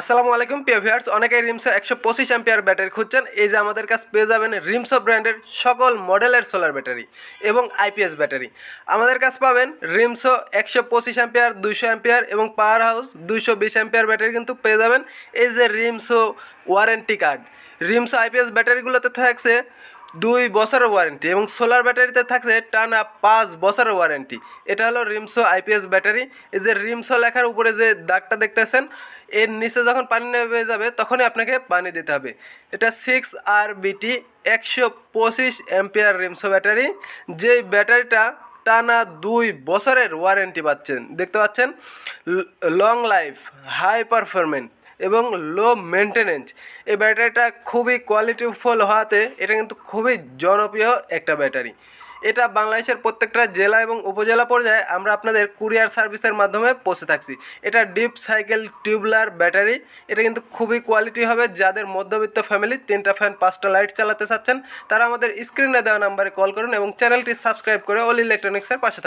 আসসালামু আলাইকুম, প্রিয় ভিউয়ার্স অনেকেই রিমসো একশো পঁচিশ অ্যাম্পিয়ার ব্যাটারি খুঁজছেন। এই যে আমাদের কাছে পেয়ে যাবেন রিমসো ব্র্যান্ডের সকল মডেলের সোলার ব্যাটারি এবং আইপিএস ব্যাটারি। আমাদের কাছে পাবেন রিমসো একশো পঁচিশ অ্যাম্পিয়ার দুইশো অ্যাম্পিয়ার এবং পাওয়ার হাউস দুইশো বিশ অ্যাম্পিয়ার ব্যাটারি কিন্তু পেয়ে যাবেন। এই যে Rimso warranty card Rimso IPS ব্যাটারিগুলোতে থাকছে দুই বছরের ওয়ারেন্টি এবং সোলার ব্যাটারিতে থাকছে টানা পাঁচ বছরের ওয়ারেন্টি এটা হলো রিমসো আইপিএস ব্যাটারি এই যে রিমসো লেখার উপরে যে দাগটা দেখতেছেন, এর নিচে যখন পানি নেমে যাবে, তখনই আপনাকে পানি দিতে হবে। এটা সিক্স আর বিটি একশো পঁচিশ এম্পিয়ার রিমসো ব্যাটারি যেই ব্যাটারিটা টানা দুই বছরের ওয়ারেন্টি পাচ্ছেন, দেখতে পাচ্ছেন? লং লাইফ হাই পারফরমেন্স এবং লো মেনটেনেন্স এই ব্যাটারিটা খুবই কোয়ালিটিফুল হওয়াতে এটা কিন্তু খুবই জনপ্রিয় একটা ব্যাটারি। এটা বাংলাদেশের প্রত্যেকটা জেলা এবং উপজেলা পর্যায়ে আমরা আপনাদের কুরিয়ার সার্ভিসের মাধ্যমে পৌঁছে থাকছি। এটা ডিপ সাইকেল টিউবলার ব্যাটারি। এটা কিন্তু খুবই কোয়ালিটি হবে। যাদের মধ্যবিত্ত ফ্যামিলি তিনটা ফ্যান পাঁচটা লাইট চালাতে চাচ্ছেন, তারা আমাদের স্ক্রিনে দেওয়া নাম্বারে কল করুন এবং চ্যানেলটি সাবস্ক্রাইব করে অল ইলেকট্রনিক্সের পাশে